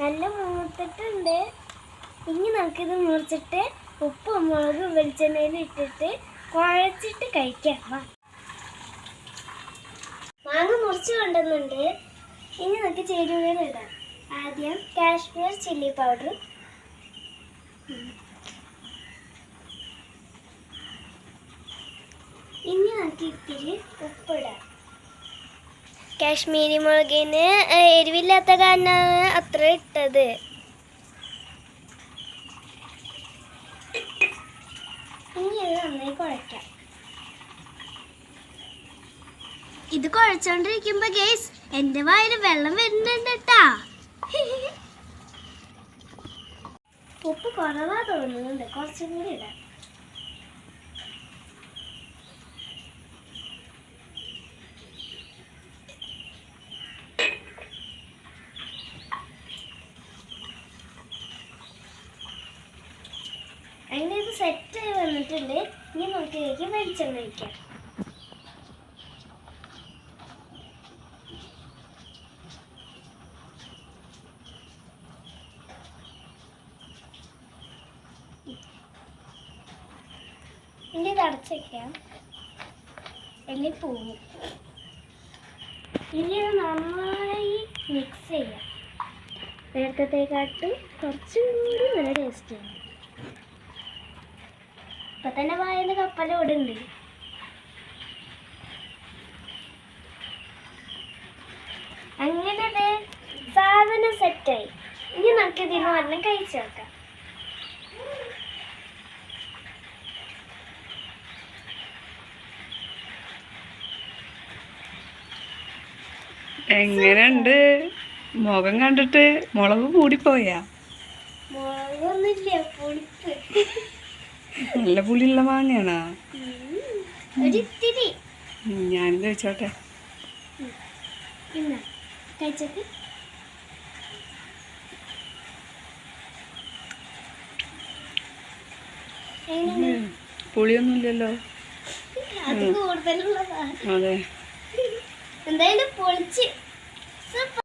നല്ല മൂത്തിട്ടുണ്ട്. ഇനി നമുക്കിത് മുറിച്ചിട്ട് ഉപ്പും മുളകും വെളിച്ചെണ്ണയിൽ ഇട്ടിട്ട് കുഴച്ചിട്ട് കഴിക്കാം. മാങ്ങ മുറിച്ച് കൊണ്ടുവന്നുണ്ട് ഇനി നമുക്ക് ചേരുവകൾ ഇടാം. ആദ്യം കാശ്മീർ ചില്ലി പൗഡർ. ഇനി നമുക്ക് ഇത്തിരി ഉപ്പിടാം. കാശ്മീരി മുളകിന് എരിവില്ലാത്ത കാരണമാണ് അത്ര ഇട്ടത്. ഇനി ഇത് നന്നായി ഇത് കുഴച്ചോണ്ടിരിക്കുമ്പോ ഗേസ് എന്റെ വായിൽ വെള്ളം വരുന്നുണ്ട് ഉപ്പ് കുറവാ തോന്നുന്നുണ്ട്. കുറച്ചും കൂടി ഇടാം. സെറ്റ് ആയി വന്നിട്ടുണ്ട്. ഇനി നമുക്ക് ഇതിലേക്ക് വെളിച്ചെണ്ണ ഒഴിക്കാം. ഇനി ഇത് ഇനി എല്ലി ഇനി നന്നായി മിക്സ് ചെയ്യാം. നേരത്തേക്കാട്ടും കുറച്ചും കൂടി നല്ല ടേസ്റ്റ് ചെയ്യണം ഇപ്പൊ തന്നെ വായന കപ്പലോടുണ്ട് അങ്ങനെ ദേ സാധനം സെറ്റായി ഇനി നമുക്ക് ഇതിന് വരണം കഴിച്ചു നോക്കാം. എങ്ങനെയുണ്ട്? മുഖം കണ്ടിട്ട് മുളക് കൂടിപ്പോയാ മുളകൊന്നുമില്ല പുളിപ്പ്. നല്ല പുളിയുള്ള മാങ്ങയാണോ? ഞാനിത് വെച്ചോട്ടെ. പുളിയൊന്നുമില്ലല്ലോ അതെ. എന്തായാലും പൊളിച്ച്. സൂപ്പർ.